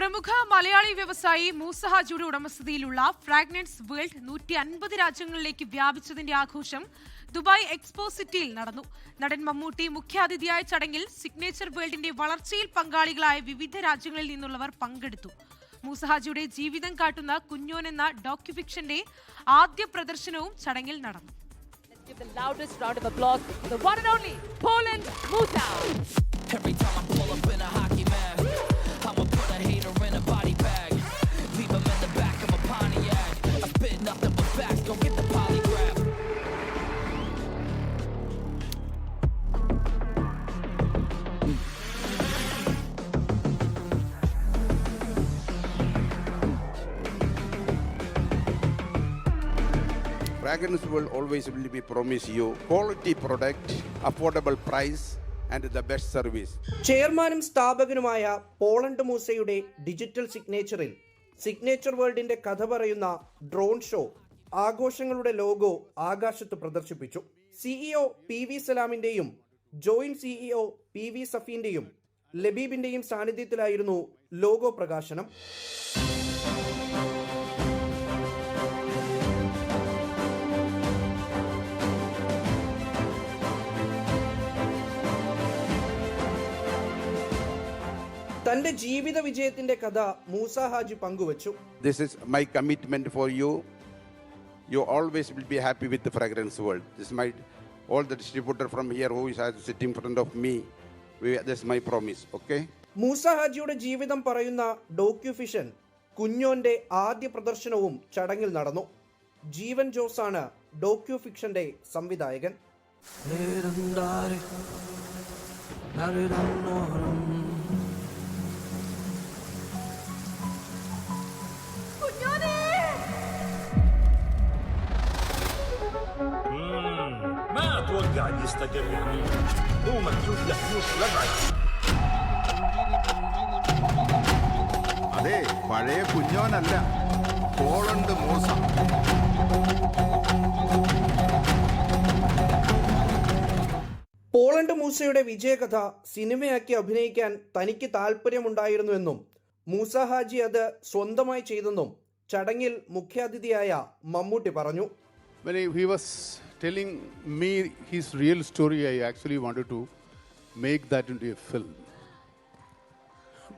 പ്രമുഖ മലയാളി വ്യവസായി മൂസഹാജിയുടെ ഉടമസ്ഥതയിലുള്ള ഫ്രാഗ്നൻസ് വേൾഡ് നൂറ്റി അൻപത് രാജ്യങ്ങളിലേക്ക് വ്യാപിച്ചതിന്റെ ആഘോഷം ദുബായ് എക്സ്പോ സിറ്റിയിൽ നടന്നു. നടൻ മമ്മൂട്ടി മുഖ്യാതിഥിയായ ചടങ്ങിൽ സിഗ്നേച്ചർ വേൾഡിന്റെ വളർച്ചയിൽ പങ്കാളികളായ വിവിധ രാജ്യങ്ങളിൽ നിന്നുള്ളവർ പങ്കെടുത്തു. മൂസഹാജിയുടെ ജീവിതം കാട്ടുന്ന കുഞ്ഞോൻ എന്ന ഡോക്യുഫിക്ഷന്റെ ആദ്യ പ്രദർശനവും ചടങ്ങിൽ നടന്നു. Every time I pull up in a hockey Fragrance will always will be promise you quality product, affordable price, and the best service. ചെയർമാനും സ്ഥാപകനുമായ പോളണ്ട് മൂസയുടെ ഡിജിറ്റൽ സിഗ്നേച്ചറിൽ സിഗ്നേച്ചർ വേൾഡിന്റെ കഥ പറയുന്ന ഡ്രോൺ ഷോ ആഘോഷങ്ങളുടെ ലോഗോ ആകാശത്ത് പ്രദർശിപ്പിച്ചു സിഇഒ പി വി സലാമിന്റെയും ജോയിന്റ് സിഇഒ പി വി സഫീന്റെയും ലബീബിന്റെയും സാന്നിധ്യത്തിലായിരുന്നു ലോഗോ പ്രകാശനം തന്റെ ജീവിത വിജയത്തിന്റെ കഥ മൂസ ഹാജി പങ്കുവച്ചു This is my commitment for you. You always will be happy with the fragrance world. This is my all the distributor from here who is sitting in front of me. We, this my promise. Okay. Moosa ഹാജിയുടെ ജീവിതം പറയുന്ന ഡോക്യുഫിഷൻ കുഞ്ഞോന്റെ ആദ്യ പ്രദർശനവും ചടങ്ങിൽ നടന്നു ജീവൻ ജോസ് ആണ് ഡോക്യുഫിക്ഷന്റെ സംവിധായകൻ ما اتوقع اني يستقر يعني هو مكتوب له فلوس لبعد അതെ പഴയ കുഞ്ഞോനല്ല പോളണ്ട് മൂസ പോളണ്ട് മൂസയുടെ വിജയകഥ സിനിമയാക്കി അഭിനയിക്കാൻ തനിക്ക് താല്പര്യമുണ്ടായിരുന്നുവെന്നും മൂസ ഹാജി അത് സ്വന്തമായി ചെയ്തെന്നും ചടങ്ങിൽ മുഖ്യാതിഥിയായ മമ്മൂട്ടി പറഞ്ഞു When he, he was telling me his real story, I actually wanted to make that into a film.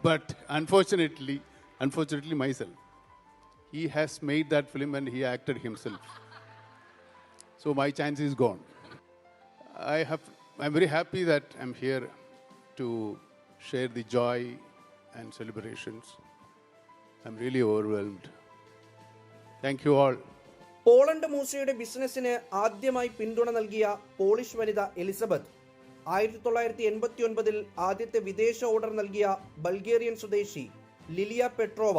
But unfortunately, unfortunately myself, he has made that film and he acted himself. So my chance is gone. I have, I'm very happy that I'm here to share the joy and celebrations. I'm really overwhelmed. Thank you all. Poland മൂസയുടെ ബിസിനസ്സിന് ആദ്യമായി പിന്തുണ നൽകിയ polish വനിത Elizabeth. ആയിരത്തി തൊള്ളായിരത്തി എൺപത്തി ഒൻപതിൽ ആദ്യത്തെ വിദേശ ഓർഡർ നൽകിയ ബൾഗേറിയൻ സ്വദേശി ലിലിയ പെട്രോവ.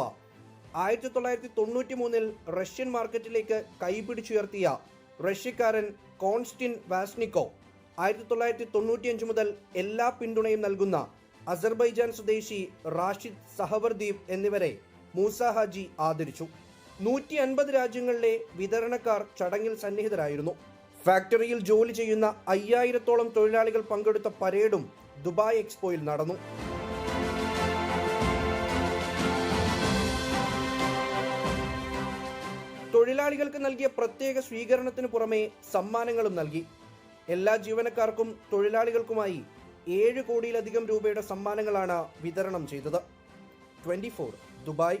ആയിരത്തി തൊള്ളായിരത്തി തൊണ്ണൂറ്റി മൂന്നിൽ റഷ്യൻ മാർക്കറ്റിലേക്ക് കൈപിടിച്ചുയർത്തിയ റഷ്യക്കാരൻ കോൺസ്റ്റിൻ വാസ്നിക്കോ. ആയിരത്തി തൊള്ളായിരത്തി തൊണ്ണൂറ്റിയഞ്ച് മുതൽ എല്ലാ പിന്തുണയും നൽകുന്ന അസർബൈജാൻ സ്വദേശി റാഷിദ് സഹവർദീപ് എന്നിവരെ മൂസ ഹാജി ആദരിച്ചു. നൂറ്റി അൻപത് രാജ്യങ്ങളിലെ വിതരണക്കാർ ചടങ്ങിൽ സന്നിഹിതരായിരുന്നു. ഫാക്ടറിയിൽ ജോലി ചെയ്യുന്ന അയ്യായിരത്തോളം തൊഴിലാളികൾ പങ്കെടുത്ത പരേഡും ദുബായ് എക്സ്പോയിൽ നടന്നു. തൊഴിലാളികൾക്ക് നൽകിയ പ്രത്യേക സ്വീകരണത്തിന് പുറമെ സമ്മാനങ്ങളും നൽകി. എല്ലാ ജീവനക്കാർക്കും തൊഴിലാളികൾക്കുമായി ഏഴ് കോടിയിലധികം രൂപയുടെ സമ്മാനങ്ങളാണ് വിതരണം ചെയ്തത്. Twenty Dubai